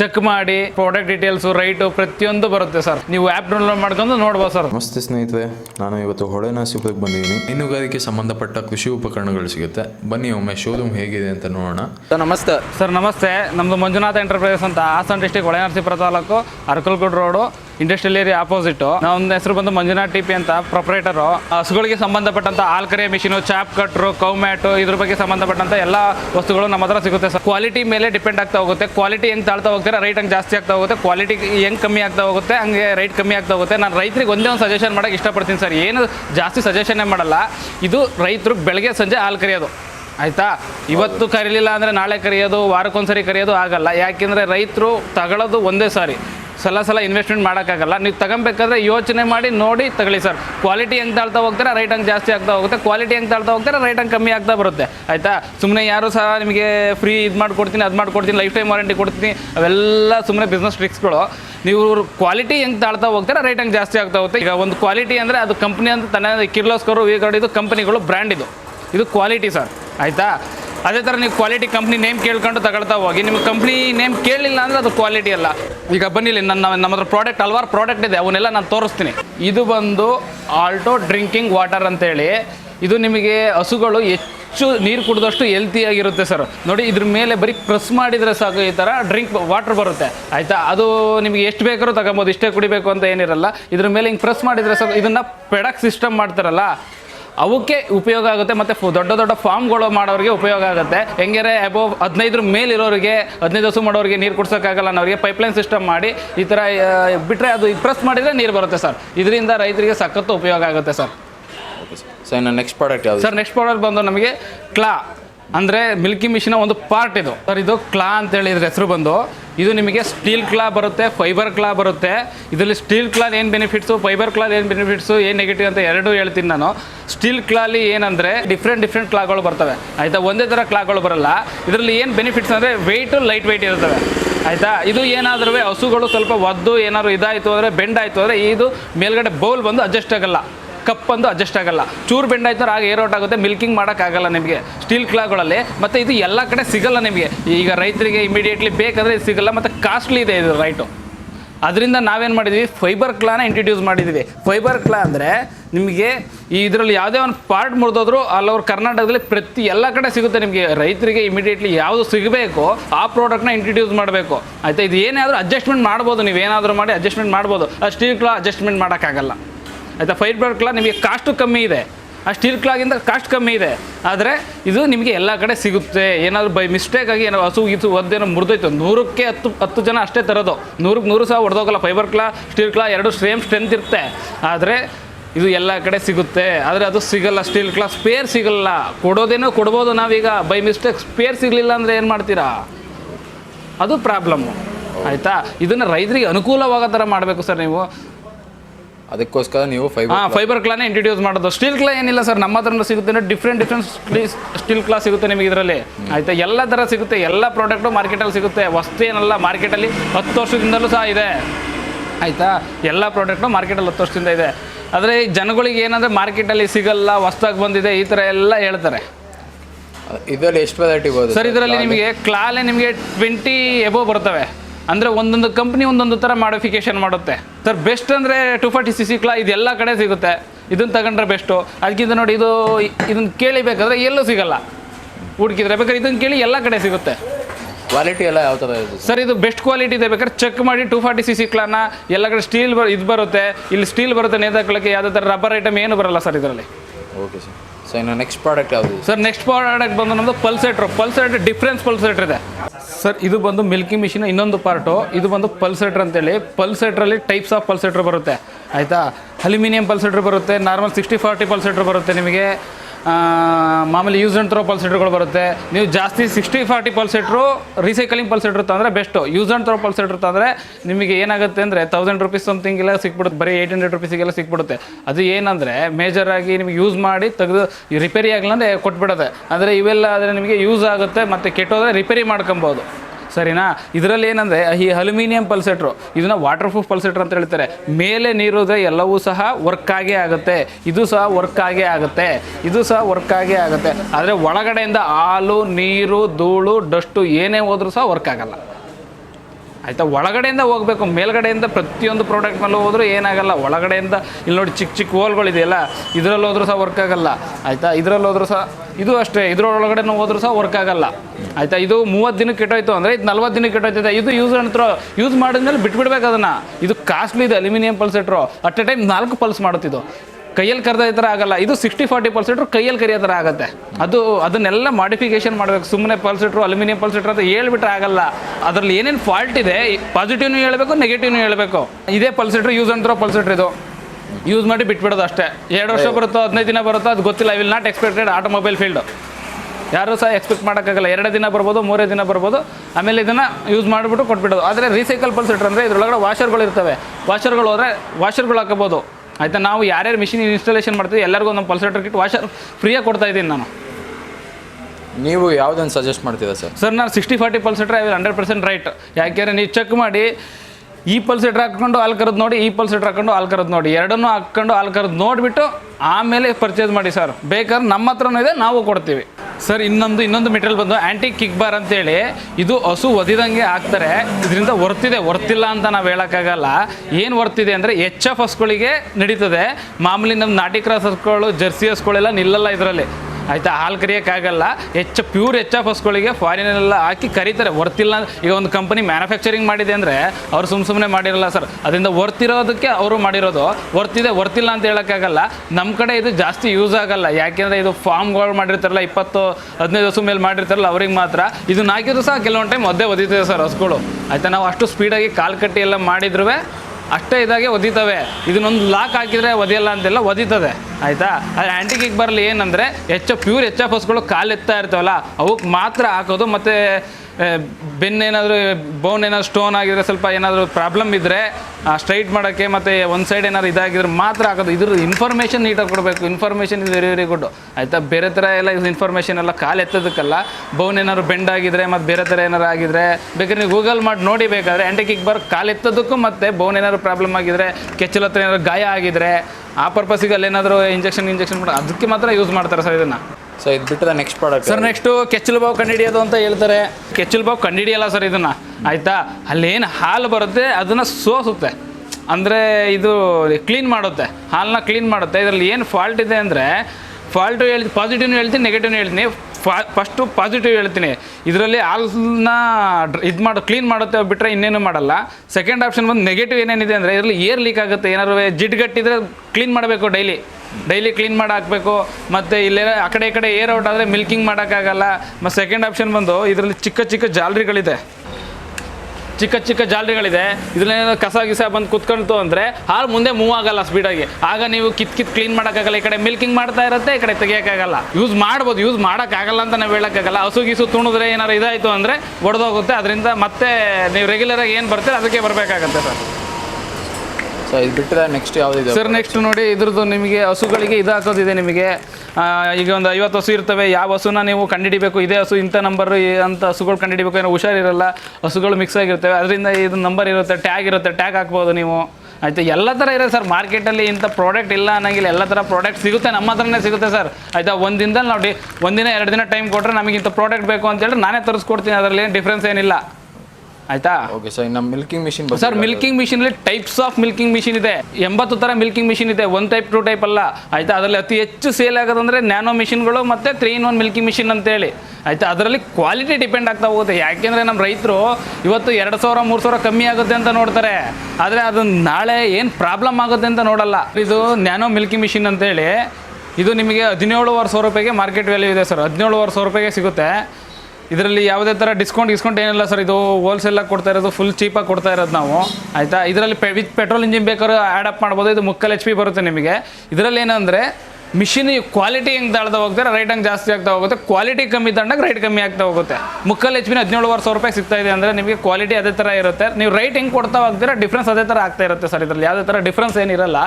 ಚೆಕ್ ಮಾಡಿ ಪ್ರಾಡಕ್ಟ್ ಡೀಟೇಲ್ಸ್ ರೈಟು ಪ್ರತಿಯೊಂದು ಬರುತ್ತೆ ಸರ್ ನೀವು ಆ್ಯಪ್ ಡೌನ್ಲೋಡ್ ಮಾಡ್ಕೊಂಡು ನೋಡ್ಬೋದು ಸರ್ ನಮಸ್ತೆ ಸ್ನೇಹಿತರೆ, ನಾನು ಇವತ್ತು ಹೊಳೆನರಸೀಪುರಕ್ಕೆ ಬಂದಿದ್ದೀನಿ ಮೀನುಗಾರಿಕೆ ಸಂಬಂಧಪಟ್ಟ ಕೃಷಿ ಉಪಕರಣಗಳು ಸಿಗುತ್ತೆ. ಬನ್ನಿ ಒಮ್ಮೆ ಶೋರೂಮ್ ಹೇಗಿದೆ ಅಂತ ನೋಡೋಣ. ಸರ್ ನಮಸ್ತೆ. ಸರ್ ನಮಸ್ತೆ. ನಮ್ಮದು ಮಂಜುನಾಥ ಎಂಟರ್ಪ್ರೈಸಸ್ ಅಂತ Hassan district Holenarasipura taluk Arkalgud road industrial area opposite ನಮ್ಮ ಹೆಸರು ಬಂದು ಮಂಜುನಾಥ್ ಟಿಪಿ ಅಂತ ಪ್ರೊಪರೇಟರು ಹಸುಗಳಿಗೆ ಸಂಬಂಧಪಟ್ಟಂತ ಆಲ್ಕರೆ machine chaff cutter cow mat ಇದ್ರ ಬಗ್ಗೆ ಸಂಬಂಧಪಟ್ಟಂತ ಎಲ್ಲ ವಸ್ತುಗಳು ನಮ್ಮ ಹತ್ರ ಸಿಗುತ್ತೆ ಸರ್. ಕ್ವಾಲಿಟಿ ಮೇಲೆ ಡಿಪೆಂಡ್ ಆಗ್ತಾ ಹೋಗುತ್ತೆ. ಕ್ವಾಲಿಟಿ ಹೆಂಗ್ ತಾಳ್ತಾ ಹೋಗ್ತಾರೆ? ರೈಟ್ ಹಂಗೆ ಜಾಸ್ತಿ ಆಗ್ತಾ ಹೋಗುತ್ತೆ? ಕ್ವಾಲಿಟಿ ಹೆಂಗೆ ಕಮ್ಮಿ ಆಗ್ತಾ ಹೋಗುತ್ತೆ? ಹಂಗೆ ರೈಟ್ ಕಮ್ಮಿ ಆಗ್ತಾ ಹೋಗುತ್ತೆ. ನಾನು ರೈತರಿಗೆ ಒಂದೇ ಒಂದು ಸಜೆಷನ್ ಮಾಡಕ್ಕೆ ಇಷ್ಟಪಡ್ತೀನಿ ಸರ್. ಏನು ಜಾಸ್ತಿ ಸಜೆಷನ್ನೇ ಮಾಡಲ್ಲ. ಇದು ರೈತರು ಬೆಳಗ್ಗೆ ಸಂಜೆ ಹಾಲು ಕರೆಯೋದು. ಆಯ್ತಾ? ಇವತ್ತು ಕರೀಲಿಲ್ಲ ಅಂದರೆ ನಾಳೆ ಕರೆಯೋದು, ವಾರಕ್ಕೊಂದ್ಸರಿ ಕರೆಯೋದು ಆಗಲ್ಲ. ಯಾಕೆಂದರೆ ರೈತರು ತಗೊಳ್ಳೋದು ಒಂದೇ ಸಾರಿ. ಸಲ ಸಲ ಇನ್ವೆಸ್ಟ್ಮೆಂಟ್ ಮಾಡೋಕ್ಕಾಗಲ್ಲ. ನೀವು ತಗೊಬೇಕಾದ್ರೆ ಯೋಚನೆ ಮಾಡಿ, ನೋಡಿ ತಗೊಳ್ಳಿ ಸರ್. ಕ್ವಾಲಿಟಿ ಹೆಂಗೆ ತಾಳ್ತಾ ಹೋಗ್ತಾರೆ? ರೈಟ್ ಹಂಗೆ ಜಾಸ್ತಿ ಆಗ್ತಾ ಹೋಗುತ್ತೆ. ಕ್ವಾಲಿಟಿ ಹೆಂಗೆ ತಾಳ್ತಾ ಹೋಗ್ತಾರೆ? ರೈಟ್ ಹಂಗೆ ಕಮ್ಮಿ ಆಗ್ತಾ ಬರುತ್ತೆ. ಆಯಿತಾ? ಸುಮ್ಮನೆ ಯಾರು ಸಹ ನಿಮಗೆ ಫ್ರೀ ಇದು ಮಾಡ್ಕೊಡ್ತೀನಿ, ಅದು ಮಾಡ್ಕೊಡ್ತೀನಿ ಲೈಫ್ ಟೈಮ್ ವಾರಂಟಿ ಕೊಡ್ತೀನಿ, ಅವೆಲ್ಲ ಸುಮ್ಮನೆ ಬಿಸ್ನೆಸ್ ಟ್ರಿಕ್ಸ್ಗಳು ನೀವು ಕ್ವಾಲಿಟಿ ಹೆಂಗೆ ತಾಳ್ತಾ ಹೋಗ್ತಾರೆ? ರೈಟ್ ಹಂಗೆ ಜಾಸ್ತಿ ಆಗ್ತಾ ಹೋಗುತ್ತೆ. ಈಗ ಒಂದು ಕ್ವಾಲಿಟಿ ಅಂದರೆ ಅದು ಕಂಪ್ನಿ ಅಂತ ತನ್ನ ಕಿರ್ಲೋಸ್ಕರು ವಿ ಇದು ಕಂಪ್ನಿಗಳು ಬ್ರ್ಯಾಂಡ್ ಇದು. ಇದು ಕ್ವಾಲಿಟಿ ಸರ್. ಆಯಿತಾ? ಅದೇ ಥರ ನೀವು ಕ್ವಾಲಿಟಿ ಕಂಪ್ನಿ ನೇಮ್ ಕೇಳ್ಕೊಂಡು ತಗೊಳ್ತಾ ಹೋಗಿ. ನಿಮ್ಮ ಕಂಪ್ನಿ ನೇಮ್ ಕೇಳಲಿಲ್ಲ ಅಂದರೆ ಅದು ಕ್ವಾಲಿಟಿ ಅಲ್ಲ. ಈಗ ಬನ್ನಿಲ್ಲಿ ನನ್ನ ನಮ್ಮ ಹತ್ರ ಪ್ರಾಡಕ್ಟ್ ಹಲವಾರು ಪ್ರಾಡಕ್ಟ್ ಇದೆ. ಅವನ್ನೆಲ್ಲ ನಾನು ತೋರಿಸ್ತೀನಿ. ಇದು ಬಂದು ಆಲ್ಟೋ ಡ್ರಿಂಕಿಂಗ್ ವಾಟರ್ ಅಂತೇಳಿ. ಇದು ನಿಮಗೆ ಹಸುಗಳು ಹೆಚ್ಚು ನೀರು ಕುಡಿದಷ್ಟು ಹೆಲ್ತಿಯಾಗಿರುತ್ತೆ ಸರ್ ನೋಡಿ, ಇದ್ರ ಮೇಲೆ ಬರೀ ಪ್ರೆಸ್ ಮಾಡಿದರೆ ಸಾಕು ಈ ಥರ ಡ್ರಿಂಕ್ ವಾಟರ್ ಬರುತ್ತೆ. ಆಯಿತಾ? ಅದು ನಿಮಗೆ ಎಷ್ಟು ಬೇಕಾದ್ರೂ ತಗೊಬೋದು. ಇಷ್ಟೇ ಕುಡಿಬೇಕು ಅಂತ ಏನಿರಲ್ಲ. ಇದ್ರ ಮೇಲೆ ಹಿಂಗೆ ಪ್ರೆಸ್ ಮಾಡಿದರೆ ಸಾಕು. ಇದನ್ನು ಪೆಡಕ್ ಸಿಸ್ಟಮ್ ಮಾಡ್ತಾರಲ್ಲ. ಅವಕ್ಕೆ ಉಪಯೋಗ ಆಗುತ್ತೆ ಮತ್ತು ದೊಡ್ಡ ದೊಡ್ಡ ಫಾರ್ಮ್ಗಳು ಮಾಡೋರಿಗೆ ಉಪಯೋಗ ಆಗುತ್ತೆ. ಹೆಂಗೆ ಅಬೋ ಮೇಲೆ ಇರೋರಿಗೆ ಹದಿನೈದು ಹಸು ಮಾಡೋರಿಗೆ ನೀರು ಕುಡ್ಸೋಕ್ಕಾಗಲ್ಲ ಅನ್ನೋರಿಗೆ ಪೈಪ್ಲೈನ್ ಸಿಸ್ಟಮ್ ಮಾಡಿ ಈ ಥರ ಬಿಟ್ಟರೆ ಅದು ಪ್ರೆಸ್ ಮಾಡಿದರೆ ನೀರು ಬರುತ್ತೆ ಸರ್. ಇದರಿಂದ ರೈತರಿಗೆ ಸಖತ್ತು ಉಪಯೋಗ ಆಗುತ್ತೆ ಸರ್. ಓಕೆ ಸರ್ ಸೊ ಇನ್ನು ನೆಕ್ಸ್ಟ್ ಪ್ರಾಡಕ್ಟ್ ಯಾವುದು? ಸರ್ ನೆಕ್ಸ್ಟ್ ಪ್ರಾಡಕ್ಟ್ ಬಂದು ನಮಗೆ ಕ್ಲಾ ಅಂದರೆ ಮಿಲ್ಕಿ ಮಿಷಿನ ಒಂದು ಪಾರ್ಟ್ ಇದು. ಸರ್ ಇದು ಕ್ಲಾ ಅಂತೇಳಿ ಇದ್ರ ಹೆಸರು ಬಂದು. ಇದು ನಿಮಗೆ ಸ್ಟೀಲ್ ಕ್ಲಾ ಬರುತ್ತೆ ಫೈಬರ್ ಕ್ಲಾ ಬರುತ್ತೆ. ಇದರಲ್ಲಿ ಸ್ಟೀಲ್ ಕ್ಲಾಲ್ ಏನು ಬೆನಿಫಿಟ್ಸು ಫೈಬರ್ ಕ್ಲಾಲ್ ಏನು ಬೆನಿಫಿಟ್ಸು ಏನು ನೆಗೆಟಿವ್ ಅಂತ ಎರಡೂ ಹೇಳ್ತೀನಿ ನಾನು. ಸ್ಟೀಲ್ ಕ್ಲಾಲಿ ಏನಂದರೆ ಡಿಫ್ರೆಂಟ್ ಡಿಫ್ರೆಂಟ್ ಕ್ಲಾಗಳು ಬರ್ತವೆ. ಆಯಿತಾ? ಒಂದೇ ಥರ ಕ್ಲಾಗಳು ಬರಲ್ಲ. ಇದರಲ್ಲಿ ಏನು ಬೆನಿಫಿಟ್ಸ್ ಅಂದರೆ ವೆಯ್ಟು ಲೈಟ್ ವೆಯ್ಟ್ ಇರ್ತವೆ. ಆಯಿತಾ? ಇದು ಏನಾದರೂ ಹಸುಗಳು ಸ್ವಲ್ಪ ಒದ್ದು ಏನಾದ್ರು ಇದಾಯಿತು ಅಂದರೆ ಬೆಂಡ್ ಆಯಿತು ಅಂದರೆ, ಇದು ಮೇಲ್ಗಡೆ ಬೌಲ್ ಬಂದು ಅಡ್ಜಸ್ಟ್ ಆಗಲ್ಲ. ಕಪ್ ಅಂದು ಅಡ್ಜಸ್ಟ್ ಆಗಲ್ಲ. ಚೂರು ಬೆಂಡ್ ಆಯ್ತು ಆಗ ಔಟ್ ಆಗುತ್ತೆ ಮಿಲ್ಕಿಂಗ್ ಮಾಡೋಕ್ಕಾಗಲ್ಲ ನಿಮಗೆ. ಸ್ಟೀಲ್ ಕ್ಲಾಗಳಲ್ಲಿ ಮತ್ತು ಇದು ಎಲ್ಲ ಕಡೆ ಸಿಗಲ್ಲ ನಿಮಗೆ. ಈಗ ರೈತರಿಗೆ ಇಮಿಡಿಯೇಟ್ಲಿ ಬೇಕಾದರೆ ಇದು ಸಿಗಲ್ಲ, ಮತ್ತು ಕಾಸ್ಟ್ಲಿ ಇದೆ ಇದು ರೈಟು ಅದರಿಂದ ನಾವೇನು ಮಾಡಿದ್ವಿ? ಫೈಬರ್ ಕ್ಲಾನ ಇಂಟ್ರಡ್ಯೂಸ್ ಮಾಡಿದ್ವಿ. ಫೈಬರ್ ಕ್ಲಾ ಅಂದರೆ ನಿಮಗೆ ಈ ಇದರಲ್ಲಿ ಯಾವುದೇ ಒಂದು ಪಾರ್ಟ್ ಮುರಿದೋದ್ರು ಅಲ್ಲಿ ಕರ್ನಾಟಕದಲ್ಲಿ ಪ್ರತಿ ಎಲ್ಲ ಕಡೆ ಸಿಗುತ್ತೆ ನಿಮಗೆ. ರೈತರಿಗೆ ಇಮಿಡಿಯೇಟ್ಲಿ ಯಾವುದು ಸಿಗಬೇಕು, ಆ ಪ್ರಾಡಕ್ಟ್ನ ಇಂಟ್ರಡ್ಯೂಸ್ ಮಾಡಬೇಕು. ಆಯಿತಾ? ಇದು ಏನಾದರೂ ಅಡ್ಜಸ್ಟ್ಮೆಂಟ್ ಮಾಡ್ಬೋದು ನೀವು ಏನಾದರೂ ಮಾಡಿ ಅಡ್ಜಸ್ಟ್ಮೆಂಟ್ ಮಾಡ್ಬೋದು. ಆ ಸ್ಟೀಲ್ ಕ್ಲಾ ಅಡ್ಜಸ್ಟ್ಮೆಂಟ್ ಮಾಡೋಕ್ಕಾಗಲ್ಲ ಆಯಿತಾ? ಫೈಬರ್ ಕ್ಲಾ ನಿಮಗೆ ಕಾಸ್ಟು ಕಮ್ಮಿ ಇದೆ. ಆ ಸ್ಟೀಲ್ ಕ್ಲಾಗಿಂದ ಕಾಸ್ಟ್ ಕಮ್ಮಿ ಇದೆ. ಆದರೆ ಇದು ನಿಮಗೆ ಎಲ್ಲ ಕಡೆ ಸಿಗುತ್ತೆ. ಏನಾದರೂ ಬೈ ಮಿಸ್ಟೇಕ್ ಆಗಿ ಏನೋ ಹಸು ಗಿಸು ಒದ್ದೇನೋ ಮುರಿದೋಯ್ತು. ನೂರಕ್ಕೆ ಹತ್ತು ಹತ್ತು ಜನ ಅಷ್ಟೇ ತರೋದು. ನೂರಕ್ಕೆ ನೂರು ಸಹ ಹೊಡೆದೋಗಲ್ಲ ಫೈಬರ್ ಕ್ಲಾ ಸ್ಟೀಲ್ ಕ್ಲಾ ಎರಡು ಸೇಮ್ ಸ್ಟ್ರೆಂತ್ ಇರುತ್ತೆ. ಆದರೆ ಇದು ಎಲ್ಲ ಕಡೆ ಸಿಗುತ್ತೆ. ಆದರೆ ಅದು ಸಿಗಲ್ಲ. ಸ್ಟೀಲ್ ಕ್ಲಾ ಸ್ಪೇರ್ ಸಿಗಲ್ಲ. ಕೊಡೋದೇನೋ ಕೊಡ್ಬೋದು ನಾವೀಗ. ಬೈ ಮಿಸ್ಟೇಕ್ ಸ್ಪೇರ್ ಸಿಗಲಿಲ್ಲ ಅಂದರೆ ಏನು ಮಾಡ್ತೀರಾ? ಅದು ಪ್ರಾಬ್ಲಮ್ಮು ಆಯಿತಾ? ಇದನ್ನು ರೈತರಿಗೆ ಅನುಕೂಲವಾಗೋ ಥರ ಮಾಡಬೇಕು ಸರ್ ನೀವು. ಅದಕ್ಕೋಸ್ಕರ ನೀವು ಫೈಬರ್ ಹಾಂ ಫೈಬರ್ ಕ್ಲಾನೇ ಇಂಟ್ರೊಡ್ಯೂಸ್ ಮಾಡೋದು. ಸ್ಟೀಲ್ ಕ್ಲಾ ಏನಿಲ್ಲ ಸರ್ ನಮ್ಮ ಹತ್ರನೂ ಸಿಗುತ್ತೆ. ಡಿಫ್ರೆಂಟ್ ಡಿಫ್ರೆಂಟ್ ಸ್ಟೀಲ್ ಕ್ಲಾ ಸಿಗುತ್ತೆ ನಿಮಗೆ ಇದರಲ್ಲಿ. ಆಯಿತಾ? ಎಲ್ಲ ಥರ ಸಿಗುತ್ತೆ. ಎಲ್ಲ ಪ್ರಾಡಕ್ಟು ಮಾರ್ಕೆಟಲ್ಲಿ ಸಿಗುತ್ತೆ. ವಸ್ತು ಏನಲ್ಲ ಮಾರ್ಕೆಟಲ್ಲಿ ಹತ್ತು ವರ್ಷದಿಂದಲೂ ಸಹ ಇದೆ. ಆಯಿತಾ? ಎಲ್ಲ ಪ್ರಾಡಕ್ಟು ಮಾರ್ಕೆಟಲ್ಲಿ ಹತ್ತು ವರ್ಷದಿಂದ ಇದೆ. ಆದರೆ ಈ ಜನಗಳಿಗೆ ಏನಂದರೆ ಮಾರ್ಕೆಟಲ್ಲಿ ಸಿಗಲ್ಲ ಹೊಸ್ದಾಗಿ ಬಂದಿದೆ ಈ ಥರ ಎಲ್ಲ ಹೇಳ್ತಾರೆ. ಇದರಲ್ಲಿ ಎಷ್ಟು ವೆರೈಟಿ ಬರುತ್ತೆ ಸರ್ ಇದರಲ್ಲಿ ನಿಮಗೆ ಕ್ಲಾಲೆ ನಿಮಗೆ ಟ್ವೆಂಟಿ ಎಬೋ ಬರ್ತವೆ ಅಂದರೆ ಒಂದೊಂದು ಕಂಪ್ನಿ ಒಂದೊಂದು ಥರ ಮಾಡಿಫಿಕೇಶನ್ ಮಾಡುತ್ತೆ. ಸರ್ ಬೆಸ್ಟ್ ಅಂದರೆ two forty C C claw ಇದೆಲ್ಲ ಕಡೆ ಸಿಗುತ್ತೆ. ಇದನ್ನು ತಗೊಂಡ್ರೆ ಬೆಸ್ಟು ಅದಕ್ಕಿಂತ ನೋಡಿ ಇದು ಇದನ್ನು ಕೇಳಿ ಬೇಕಾದ್ರೆ ಎಲ್ಲೂ ಸಿಗಲ್ಲ. ಹುಡುಕಿದ್ರೆ ಬೇಕಾದ್ರೆ ಇದನ್ನು ಕೇಳಿ ಎಲ್ಲ ಕಡೆ ಸಿಗುತ್ತೆ. ಕ್ವಾಲಿಟಿ ಎಲ್ಲ ಯಾವ ಥರ ಇದೆ ಸರ್ ಇದು ಬೆಸ್ಟ್ ಕ್ವಾಲಿಟಿ ಇದೆ ಬೇಕಾದ್ರೆ ಚೆಕ್ ಮಾಡಿ ಟು ಫಾರ್ಟಿ ಸಿ ಸಿ ಕ್ಲಾನ ಎಲ್ಲ ಕಡೆ ಸ್ಟೀಲ್ ಬರ್ ಇದು ಬರುತ್ತೆ. ಇಲ್ಲಿ ಸ್ಟೀಲ್ ಬರುತ್ತೆ ನೇತಾಕೊಳ್ಳೋಕ್ಕೆ ಯಾವುದೇ ಥರ ರಬ್ಬರ್ ಐಟಮ್ ಏನು ಬರಲ್ಲ ಸರ್ ಇದರಲ್ಲಿ. ಓಕೆ ಸರ್ ಸೊ ಇನ್ನು ನೆಕ್ಸ್ಟ್ ಪ್ರಾಡಕ್ಟ್ ಯಾವುದು? ಸರ್ ನೆಕ್ಸ್ಟ್ ಪ್ರಾಡಕ್ಟ್ ಬಂದು ನಮ್ಮದು ಪಲ್ಸೇಟ್ರು ಪಲ್ಸೇಟ್ರ್ ಡಿಫ್ರೆನ್ಸ್ ಪಲ್ಸೇಟ್ರ್ ಇದೆ. ಸರ್ ಇದು ಬಂದು ಮಿಲ್ಕಿ ಮಿಷಿನ್ ಇನ್ನೊಂದು ಪಾರ್ಟು ಇದು ಬಂದು ಪಲ್ಸೇಟ್ರ್ ಅಂತೇಳಿ. ಪಲ್ಸೇಟ್ರಲ್ಲಿ ಟೈಪ್ಸ್ ಆಫ್ ಪಲ್ಸೇಟ್ರ್ ಬರುತ್ತೆ. ಆಯಿತಾ? ಅಲ್ಯೂಮಿನಿಯಂ ಪಲ್ಸೇಟ್ರ್ ಬರುತ್ತೆ. ನಾರ್ಮಲ್ ಸಿಕ್ಸ್ಟಿ ಫಾರ್ಟಿ ಪಲ್ಸೇಟ್ರ್ ಬರುತ್ತೆ ನಿಮಗೆ. ಮಾಮೂಲಿ ಯೂಸ್ ಆ್ಯಂಡ್ ಥ್ರೋ ಪಲ್ಸೆಟ್ರುಗಳು ಬರುತ್ತೆ. ನೀವು ಜಾಸ್ತಿ sixty forty pulsator recycling pulsator ತಂದರೆ best use and throw pulsator ತಂದರೆ ನಿಮಗೆ ಏನಾಗುತ್ತೆ ಅಂದರೆ ತೌಸಂಡ್ ರುಪೀಸ್ ಸಮಥಿಂಗ್ ಎಲ್ಲ ಸಿಕ್ಬಿಡುತ್ತೆ. ಬರೀ ಏಯ್ಟ್ ಹಂಡ್ರೆಡ್ ರುಪೀಸಿಗೆಲ್ಲ ಸಿಕ್ಬಿಡುತ್ತೆ. ಅದು ಏನಂದರೆ ಮೇಜರಾಗಿ ನಿಮಗೆ ಯೂಸ್ ಮಾಡಿ ತೆಗೆದು ರಿಪೇರಿ ಆಗಲ್ಲ ಅಂದರೆ ಕೊಟ್ಬಿಡುತ್ತೆ ಆದರೆ ಇವೆಲ್ಲ ಆದರೆ ನಿಮಗೆ ಯೂಸ್ ಆಗುತ್ತೆ, ಮತ್ತು ಕೆಟ್ಟೋದ್ರೆ ರಿಪೇರಿ ಮಾಡ್ಕೊಬೋದು. ಸರಿನಾ? ಇದರಲ್ಲಿ ಏನಂದರೆ, ಈ ಅಲ್ಯೂಮಿನಿಯಂ ಪಲ್ಸೆಟ್ರು, ಇದನ್ನ ವಾಟರ್ ಪ್ರೂಫ್ ಪಲ್ಸೆಟ್ರ್ ಅಂತ ಹೇಳ್ತಾರೆ. ಮೇಲೆ ನೀರಿದ್ರೆ ಎಲ್ಲವೂ ಸಹ ವರ್ಕ್ ಆಗೇ ಆಗುತ್ತೆ. ಇದು ಸಹ ವರ್ಕ್ ಆಗೇ ಆಗುತ್ತೆ. ಇದು ಸಹ ವರ್ಕ್ ಆಗೇ ಆಗುತ್ತೆ. ಆದರೆ ಒಳಗಡೆಯಿಂದ ಹಾಲು, ನೀರು, ಧೂಳು ಡಸ್ಟು ಏನೇ ಹೋದ್ರೂ ಸಹ ವರ್ಕ್ ಆಗಲ್ಲ. ಆಯಿತಾ, ಒಳಗಡೆಯಿಂದ ಹೋಗಬೇಕು. ಮೇಲ್ಗಡೆಯಿಂದ ಪ್ರತಿಯೊಂದು ಪ್ರಾಡಕ್ಟ್ ಹೋದರೂ ಏನಾಗಲ್ಲ. ಒಳಗಡೆಯಿಂದ ಇಲ್ಲಿ ನೋಡಿ ಚಿಕ್ಕ ಚಿಕ್ಕ ಹೋಲ್ಗಳಿದೆಯಲ್ಲ ಇದರಲ್ಲಿ ಹೋದರೂ ಸಹ ವರ್ಕ್ ಆಗಲ್ಲ. ಆಯಿತಾ, ಇದರಲ್ಲಿ ಹೋದರೂ ಸಹ ಇದು ಅಷ್ಟೇ. ಇದರೊಳಗಡೆ ಹೋದರೂ ಸಹ ವರ್ಕ್ ಆಗಲ್ಲ. ಆಯಿತಾ, ಇದು ಮೂವತ್ತು ದಿನಕ್ಕೆ ಕೆಟ್ಟೋಯ್ತು ಅಂದರೆ ಇದು ನಲ್ವತ್ತು ದಿನಕ್ಕೆ ಕೆಟ್ಟೋಯ್ತದೆ ಇದು ಯೂಸ್ ಅಂತರ ಯೂಸ್ ಮಾಡಿದ್ಮೇಲೆ ಬಿಟ್ಬಿಡ್ಬೇಕು ಅದನ್ನು. ಇದು ಕಾಸ್ಟ್ಲಿ ಇದೆ, aluminium pulsator at a time ನಾಲ್ಕು ಪಲ್ಸ್ ಮಾಡುತ್ತಿದ್ದು. ಕೈಯಲ್ಲಿ ಕರೆದ ಥರ ಆಗಲ್ಲ. ಇದು ಸಿಕ್ಸ್ಟಿ ಫಾರ್ಟಿ ಪಲ್ಸೆಟ್ರು ಕೈಯಲ್ಲಿ ಕರಿಯೋ ಥರ ಆಗುತ್ತೆ. ಅದು, ಅದನ್ನೆಲ್ಲ ಮಾಡಿಫಿಕೇಶನ್ ಮಾಡಬೇಕು. ಸುಮ್ಮನೆ ಪಲ್ಸಿಟ್ರು ಅಲ್ಯೂಮಿನಿಯಂ ಪಲ್ಸೆಟ್ರು ಅಂತ ಹೇಳ್ಬಿಟ್ರೆ ಆಗಲ್ಲ. ಅದರಲ್ಲಿ ಏನೇನು ಫಾಲ್ಟ್ ಇದೆ ಪಾಸಿಟಿವ್ನು ಹೇಳಬೇಕು ನೆಗೆಟಿವ್ನು ಹೇಳಬೇಕು. ಇದೇ ಪಲ್ಸೆಟ್ರು ಯೂಸ್ ಅಂತಿರೋ ಪಲ್ಸೆಟ್ರ್ ಇದು. ಯೂಸ್ ಮಾಡಿ ಬಿಟ್ಬಿಡೋದು ಅಷ್ಟೇ. ಎರಡು ವರ್ಷ ಬರುತ್ತೋ, ಹದಿನೈದು ದಿನ ಬರುತ್ತೋ, ಅದು ಗೊತ್ತಿಲ್ಲ. I will not expected automobile field ಯಾರೂ ಸಹ ಎಕ್ಸ್ಪೆಕ್ಟ್ ಮಾಡೋಕ್ಕಾಗಲ್ಲ. ಎರಡೇ ದಿನ ಬರ್ಬೋದು, ಮೂರೇ ದಿನ ಬರ್ಬೋದು. ಆಮೇಲೆ ಇದನ್ನು ಯೂಸ್ ಮಾಡಿಬಿಟ್ಟು ಕೊಟ್ಬಿಡೋದು. ಆದರೆ ರೀಸೈಕಲ್ ಪಲ್ಸೆಟ್ರ್ ಅಂದರೆ ಇದರೊಳಗಡೆ ವಾಷರ್ಗಳು ಇರ್ತವೆ. ವಾಷರ್ಗಳು ಹೋದರೆ ವಾಷರ್ಗಳು ಹಾಕೋಬೋದು ಆಯಿತಾ ನಾವು ಯಾರ್ಯಾರು ಮಿಷಿನ್ ಇನ್ಸ್ಟಾಲೇಷನ್ ಮಾಡ್ತೀವಿ ಎಲ್ಲರಿಗೂ ಒಂದು ಪಲ್ಸೆಟ್ರ್ ಕಿಟ್ ವಾಷರ್ ಫ್ರೀಯಾಗಿ ಕೊಡ್ತಾ ಇದ್ದೀನಿ ನಾನು. ನೀವು ಯಾವುದನ್ನು ಸಜೆಸ್ಟ್ ಮಾಡ್ತೀರಾ ಸರ್? ಸರ್ ನಾನು sixty forty pulsator I will hundred percent right ಯಾಕೆಂದರೆ ನೀವು ಚೆಕ್ ಮಾಡಿ ಈ ಪಲ್ಸ್ ಹಾಕ್ಕೊಂಡು ಹಾಲು ಕರೆದು ನೋಡಿ, ಈ ಪಲ್ಸೆಟ್ರ್ ಹಾಕೊಂಡು ಹಾಲು ಕರೆದು ನೋಡಿ. ಎರಡನ್ನೂ ಹಾಕ್ಕೊಂಡು ಹಾಲು ಕರೆದು ನೋಡಿಬಿಟ್ಟು ಆಮೇಲೆ ಪರ್ಚೇಸ್ ಮಾಡಿ ಸರ್. ಬೇಕಾದ್ರೆ ನಮ್ಮ ಹತ್ರನೂ ಇದೆ, ನಾವು ಕೊಡ್ತೀವಿ. ಸರ್, ಇನ್ನೊಂದು ಇನ್ನೊಂದು ಮೆಟೀರಿಯಲ್ ಬಂದು ಆ್ಯಂಟಿ ಕಿಕ್ ಬಾರ್ ಅಂತೇಳಿ ಇದು ಹಸು ಒದಿದಂಗೆ ಹಾಕ್ತಾರೆ. ಇದರಿಂದ ಹೊರ್ತಿದೆ ಹೊರ್ತಿಲ್ಲ ಅಂತ ನಾವು ಹೇಳೋಕ್ಕಾಗಲ್ಲ. ಏನು ಹೊರ್ತಿದೆ ಅಂದರೆ ಎಚ್ ಎಫ್ ಹಸ್ಗಳಿಗೆ ನಡೀತದೆ. ಮಾಮೂಲಿ ನಮ್ಮ ನಾಟಿ ಕ್ರಾಸ್ ಹಸ್ಗಳು ಜರ್ಸಿ ಹಸ್ಗಳೆಲ್ಲ ನಿಲ್ಲಲ್ಲ ಇದರಲ್ಲಿ. ಆಯಿತಾ? ಹಾಲು ಕರಿಯೋಕ್ಕಾಗಲ್ಲ. ಹೆಚ್ಚು ಪ್ಯೂರ್ ಎಚ್ ಎಫ್ ಹಸ್ಗಳಿಗೆ ಫಾರಿನಲ್ಲೆಲ್ಲ ಹಾಕಿ ಕರೀತಾರೆ. ವರ್ತಿಲ್ಲ ಈಗ ಒಂದು ಕಂಪನಿ ಮ್ಯಾನುಫ್ಯಾಕ್ಚರಿಂಗ್ ಮಾಡಿದೆ ಅಂದರೆ ಅವ್ರು ಸುಮ್ಮ ಸುಮ್ಮನೆ ಮಾಡಿರಲ್ಲ ಸರ್ ಅದರಿಂದ ವರ್ತಿರೋದಕ್ಕೆ ಅವರು ಮಾಡಿರೋದು. ವರ್ತಿದೆ ವರ್ತಿಲ್ಲ ಅಂತ ಹೇಳೋಕ್ಕಾಗಲ್ಲ. ನಮ್ಮ ಕಡೆ ಇದು ಜಾಸ್ತಿ ಯೂಸ್ ಆಗಲ್ಲ. ಯಾಕೆಂದರೆ ಇದು ಫಾರ್ಮ್ಗಳು ಮಾಡಿರ್ತಾರಲ್ಲ, ಇಪ್ಪತ್ತು, ಹದಿನೈದು ಹಸು ಮೇಲೆ ಮಾಡಿರ್ತಾರಲ್ಲ ಅವ್ರಿಗೆ ಮಾತ್ರ. ಇದನ್ನ ಹಾಕಿದ್ರು ಸಹ ಕೆಲವೊಂದು ಟೈಮ್ ಒದ್ದೆ ಒದಿತದೆ ಸರ್ ಹಸ್ಗಳು ಆಯಿತಾ? ನಾವು ಅಷ್ಟು ಸ್ಪೀಡಾಗಿ ಕಾಲು ಕಟ್ಟಿ ಎಲ್ಲ ಮಾಡಿದ್ರೂ ಅಷ್ಟೇ ಇದಾಗೆ ಒದಿತವೆ. ಇದನ್ನೊಂದು ಲಾಕ್ ಹಾಕಿದರೆ ಒದಿಯಲ್ಲ ಅಂತೆಲ್ಲ ಒದಿತದೆ. ಆಯಿತಾ? ಅದು ಆ್ಯಂಟಿಕಿಕ್ ಬರಲಿ ಏನಂದರೆ ಹೆಚ್ಚು ಪ್ಯೂರ್ ಎಚ್ ಎಫ್ ಹಸ್ಗಳು ಕಾಲು ಎತ್ತಾ ಇರ್ತಾವಲ್ಲ, ಅವಕ್ಕೆ ಮಾತ್ರ ಹಾಕೋದು ಮತ್ತು ಬೆನ್ನು ಏನಾದರೂ ಬೋನ್ ಏನಾದರೂ ಸ್ಟೋನ್ ಆಗಿದ್ರೆ ಸ್ವಲ್ಪ ಏನಾದರೂ ಪ್ರಾಬ್ಲಮ್ ಇದ್ದರೆ ಸ್ಟ್ರೈಟ್ ಮಾಡೋಕ್ಕೆ ಮತ್ತು ಒಂದು ಸೈಡ್ ಏನಾದ್ರು ಇದಾಗಿದ್ರೆ ಮಾತ್ರ ಹಾಕೋದು. ಇದ್ರ ಇನ್ಫಾರ್ಮೇಷನ್ ನೀಟಾಗಿ ಕೊಡಬೇಕು. Information is very very good ಆಯಿತಾ? ಬೇರೆ ಥರ ಎಲ್ಲ ಇನ್ಫಾರ್ಮೇಷನ್ ಎಲ್ಲ ಕಾಲು ಎತ್ತೋದಕ್ಕಲ್ಲ. ಬೋನ್ ಏನಾದ್ರು ಬೆಂಡ್ ಆಗಿದ್ರೆ ಮತ್ತು ಬೇರೆ ಥರ ಏನಾರು ಆಗಿದ್ರೆ, ಬೇಕಾದ್ರೆ ನೀವು ಗೂಗಲ್ ಮಾಡಿ ನೋಡಿ ಬೇಕಾದ್ರೆ ಆ್ಯಂಟಿಕಿಕ್ ಬರ್ ಕಾಲು ಎತ್ತೋದಕ್ಕೂ ಮತ್ತು ಬೋನ್ ಏನಾದ್ರು ಪ್ರಾಬ್ಲಮ್ ಆಗಿದ್ರೆ, ಕೆಚ್ಚಲ ಹತ್ರ ಏನಾದ್ರು ಗಾಯ ಆಗಿದ್ರೆ, ಆ ಪರ್ಪಸ್ಸಿಗೆ ಅಲ್ಲೇನಾದರೂ ಇಂಜೆಕ್ಷನ್ ಇಂಜೆಕ್ಷನ್ ಮಾಡಿ ಅದಕ್ಕೆ ಮಾತ್ರ ಯೂಸ್ ಮಾಡ್ತಾರೆ ಸರ್ ಇದನ್ನು. ಸೊ ಇದು ಬಿಟ್ಟರೆ ನೆಕ್ಸ್ಟ್ ಪ್ರಾಡಕ್ಟ್ ಸರ್ ನೆಕ್ಸ್ಟು ಕೆಚ್ಚಲು ಬಾವು ಕಂಡಿಡಿಯೋದು ಅಂತ ಹೇಳ್ತಾರೆ. ಕೆಚ್ಚಲು ಬಾವು ಕಂಡಿಡಿಯಲ್ಲ ಸರ್ ಇದನ್ನು? ಆಯಿತಾ? ಅಲ್ಲೇನು ಹಾಲು ಬರುತ್ತೆ, ಅದನ್ನು ಸೋಸುತ್ತೆ. ಅಂದರೆ ಇದು ಕ್ಲೀನ್ ಮಾಡುತ್ತೆ. ಹಾಲನ್ನ ಕ್ಲೀನ್ ಮಾಡುತ್ತೆ. ಇದರಲ್ಲಿ ಏನು ಫಾಲ್ಟ್ ಇದೆ ಅಂದರೆ ಫಾಲ್ಟು ಹೇಳ್ತೀನಿ ಪಾಸಿಟಿವ್ನು ಹೇಳ್ತೀನಿ ನೆಗೆಟಿವ್ನು ಹೇಳ್ತೀನಿ. ಫಾ ಫಸ್ಟು ಪಾಸಿಟಿವ್ ಹೇಳ್ತೀನಿ. ಇದರಲ್ಲಿ ಹಾಲನ್ನ ಇದು ಮಾಡು ಕ್ಲೀನ್ ಮಾಡುತ್ತೆ ಬಿಟ್ಟರೆ ಇನ್ನೇನು ಮಾಡಲ್ಲ. ಸೆಕೆಂಡ್ ಆಪ್ಷನ್ ಬಂದು ನೆಗೆಟಿವ್ ಏನೇನಿದೆ ಅಂದರೆ, ಇದರಲ್ಲಿ ಏರ್ ಲೀಕ್ ಆಗುತ್ತೆ. ಏನಾದ್ರು ಜಿಡ್ಗಟ್ಟಿದ್ರೆ ಕ್ಲೀನ್ ಮಾಡಬೇಕು ಡೈಲಿ ಡೈಲಿ ಕ್ಲೀನ್ ಮಾಡಿ ಹಾಕಬೇಕು, ಮತ್ತು ಇಲ್ಲೇ ಆ ಕಡೆ ಈ ಕಡೆ ಏರ್ ಔಟ್ ಆದರೆ ಮಿಲ್ಕಿಂಗ್ ಮಾಡೋಕ್ಕಾಗಲ್ಲ. ಮತ್ತು ಸೆಕೆಂಡ್ ಆಪ್ಷನ್ ಬಂದು ಇದರಲ್ಲಿ ಚಿಕ್ಕ ಚಿಕ್ಕ ಜಾಲರಿಗಳಿದೆ. ಚಿಕ್ಕ ಚಿಕ್ಕ ಜಾಲರಿಗಳಿದೆ. ಇದ್ರಲ್ಲೇನಾದ್ರು ಕಸ ಗಿಸ ಬಂದು ಕುತ್ಕೊಳ್ತು ಅಂದರೆ ಹಾಲು ಮುಂದೆ ಮೂವ್ ಆಗಲ್ಲ ಸ್ಪೀಡಾಗಿ ಆಗ. ನೀವು ಕಿತ್ ಕಿತ್ ಕ್ಲೀನ್ ಮಾಡೋಕ್ಕಾಗಲ್ಲ. ಈ ಕಡೆ ಮಿಲ್ಕಿಂಗ್ ಮಾಡ್ತಾ ಇರುತ್ತೆ, ಈ ಕಡೆ ತೆಗಿಯೋಕ್ಕಾಗಲ್ಲ. ಯೂಸ್ ಮಾಡ್ಬೋದು ಯೂಸ್ ಮಾಡೋಕ್ಕಾಗಲ್ಲ ಅಂತ ನಾವು ಹೇಳೋಕ್ಕಾಗಲ್ಲ. ಹಸು ಗೀಸು ತುಣಿದ್ರೆ ಏನಾರು ಇದಾಯಿತು ಅಂದರೆ ಒಡೆದೋಗುತ್ತೆ. ಅದರಿಂದ ಮತ್ತೆ ನೀವು ರೆಗ್ಯುಲರಾಗಿ ಏನು ಬರ್ತೀರ, ಅದಕ್ಕೆ ಬರಬೇಕಾಗತ್ತೆ ಸರ್. ಸೊ ಇದು ಬಿಟ್ಟರೆ ನೆಕ್ಸ್ಟ್ ಯಾವುದಿದೆ? ಸರ್ ನೆಕ್ಸ್ಟ್ ನೋಡಿ, ಇದ್ರದ್ದು ನಿಮಗೆ ಹಸುಗಳಿಗೆ ಇದು ಹಾಕೋದಿದೆ ನಿಮಗೆ. ಈಗ ಒಂದು ಐವತ್ತು ಹಸು ಇರ್ತವೆ, ಯಾವ ಹಸುನ ನೀವು ಕಂಡುಹಿಡಿಬೇಕು? ಇದೇ ಹಸು, ಇಂಥ ನಂಬರ್ ಅಂತ ಹಸುಗಳು ಕಂಡುಹಿಡಿಬೇಕು ಏನೋ ಹುಷಾರಿರಲ್ಲ, ಹಸುಗಳು ಮಿಕ್ಸ್ ಆಗಿರ್ತವೆ. ಅದರಿಂದ ಇದು ನಂಬರ್ ಇರುತ್ತೆ ಟ್ಯಾಗ್ ಇರುತ್ತೆ ಟ್ಯಾಗ್ ಹಾಕ್ಬೋದು ನೀವು. ಆಯಿತು? ಎಲ್ಲ ಥರ ಇದೆ ಸರ್ ಮಾರ್ಕೆಟಲ್ಲಿ ಇಂಥ ಪ್ರಾಡಕ್ಟ್ ಇಲ್ಲ ಅನ್ನೋಂಗಿಲ್ಲ. ಎಲ್ಲ ಥರ ಪ್ರಾಡಕ್ಟ್ ಸಿಗುತ್ತೆ, ನಮ್ಮ ಹತ್ರನೇ ಸಿಗುತ್ತೆ ಸರ್ ಆಯಿತಾ? ಒಂದು ನೋಡಿ, ಒಂದಿನ, ಎರಡು ದಿನ ಟೈಮ್ ಕೊಟ್ಟರೆ ನಮಗೆ ಇಂಥ ಪ್ರಾಡಕ್ಟ್ ಬೇಕು ಅಂತೇಳಿ ನಾನೇ ತರಿಸ್ಕೊಡ್ತೀನಿ, ಅದರಲ್ಲಿ ಏನು ಡಿಫ್ರೆನ್ಸ್ ಏನಿಲ್ಲ. ಆಯಿತಾ? ಓಕೆ ಸರ್ ನಮ್ಮ milking machine sir milking machine types of milking machine ಇದೆ. ಎಂಬತ್ತು ತರ ಮಿಲ್ಕಿಂಗ್ ಮಿಷಿನ್ ಇದೆ. ಒನ್ ಟೈಪ್ ಟೂ ಟೈಪ್ ಅಲ್ಲ. ಆಯ್ತಾ? ಅದರಲ್ಲಿ ಅತಿ ಹೆಚ್ಚು ಸೇಲ್ ಆಗೋದಂದ್ರೆ ನ್ಯಾನೋ ಮಿಷಿನ್ಗಳು ಮತ್ತೆ three in one milking machine ಅಂತೇಳಿ. ಆಯ್ತಾ? ಅದರಲ್ಲಿ ಕ್ವಾಲಿಟಿ ಡಿಪೆಂಡ್ ಆಗ್ತಾ ಹೋಗುತ್ತೆ. ಯಾಕೆಂದ್ರೆ ನಮ್ಮ ರೈತರು ಇವತ್ತು ಎರಡು ಸಾವಿರ ಮೂರು ಸಾವಿರ ಕಮ್ಮಿ ಆಗುತ್ತೆ ಅಂತ ನೋಡ್ತಾರೆ. ಆದರೆ ಅದು ನಾಳೆ ಏನು ಪ್ರಾಬ್ಲಮ್ ಆಗುತ್ತೆ ಅಂತ ನೋಡಲ್ಲ. ಇದು ನ್ಯಾನೋ ಮಿಲ್ಕಿಂಗ್ ಮಿಷಿನ್ ಅಂತೇಳಿ. ಇದು ನಿಮಗೆ ಹದಿನೇಳುವರೆ ಸಾವಿರ ರೂಪಾಯಿಗೆ ಮಾರ್ಕೆಟ್ ವ್ಯಾಲ್ಯೂ ಇದೆ ಸರ್ ಹದಿನೇಳುವರೆ ಸಾವಿರ ರೂಪಾಯಿಗೆ ಸಿಗುತ್ತೆ. ಇದರಲ್ಲಿ ಯಾವುದೇ ಥರ ಡಿಸ್ಕೌಂಟ್ ಡಿಸ್ಕೌಂಟ್ ಏನಿಲ್ಲ ಸರ್. ಇದು ಹೋಲ್ಸೇಲಾಗಿ ಕೊಡ್ತಾ ಇರೋದು ಫುಲ್ ಚೀಪಾಗಿ ಕೊಡ್ತಾ ಇರೋದು ನಾವು. ಆಯಿತಾ? ಇದರಲ್ಲಿ ಪೆ ವಿತ್ ಪೆಟ್ರೋಲ್ ಇಂಜಿನ್ ಬೇಕಾದ್ರೂ ಆ್ಯಡ್ ಅಪ್ ಮಾಡ್ಬೋದು. ಇದು ಮುಕ್ಕಲ್ ಎಚ್ ಪಿ ಬರುತ್ತೆ ನಿಮಗೆ. ಇದರಲ್ಲಿ ಏನಂದರೆ ಮಿಷಿನ್ ಕ್ವಾಲಿಟಿ ಹೆಂಗೆ ತಾಳ್ತಾ ಹೋಗ್ತಾರೆ ರೈಟ್ ಹಂಗೆ ಜಾಸ್ತಿ ಆಗ್ತಾ ಹೋಗುತ್ತೆ ಕ್ವಾಲಿಟಿ ಕಮ್ಮಿ ತಗೊಂಡಾಗ ರೈಟ್ ಕಮ್ಮಿ ಆಗ್ತಾ ಹೋಗುತ್ತೆ. ಮುಕ್ಕಲ್ ಎಚ್ ಪಿನ ಹದಿನೇಳುವರೆ ಸಾವಿರ ರೂಪಾಯಿ ಸಿಗ್ತಾ ಇದೆ ಅಂದರೆ ನಿಮಗೆ ಕ್ವಾಲಿಟಿ ಅದೇ ಥರ ಇರುತ್ತೆ. ನೀವು ರೈಟ್ ಹೆಂಗೆ ಕೊಡ್ತಾ ಹೋಗ್ತೀರಾ ಡಿಫ್ರೆನ್ಸ್ ಅದೇ ಥರ ಆಗ್ತಾ ಇರುತ್ತೆ ಸರ್ ಇದರಲ್ಲಿ. ಯಾವುದೇ ಥರ ಡಿಫ್ರೆನ್ಸ್ ಏನಿರಲ್ಲ,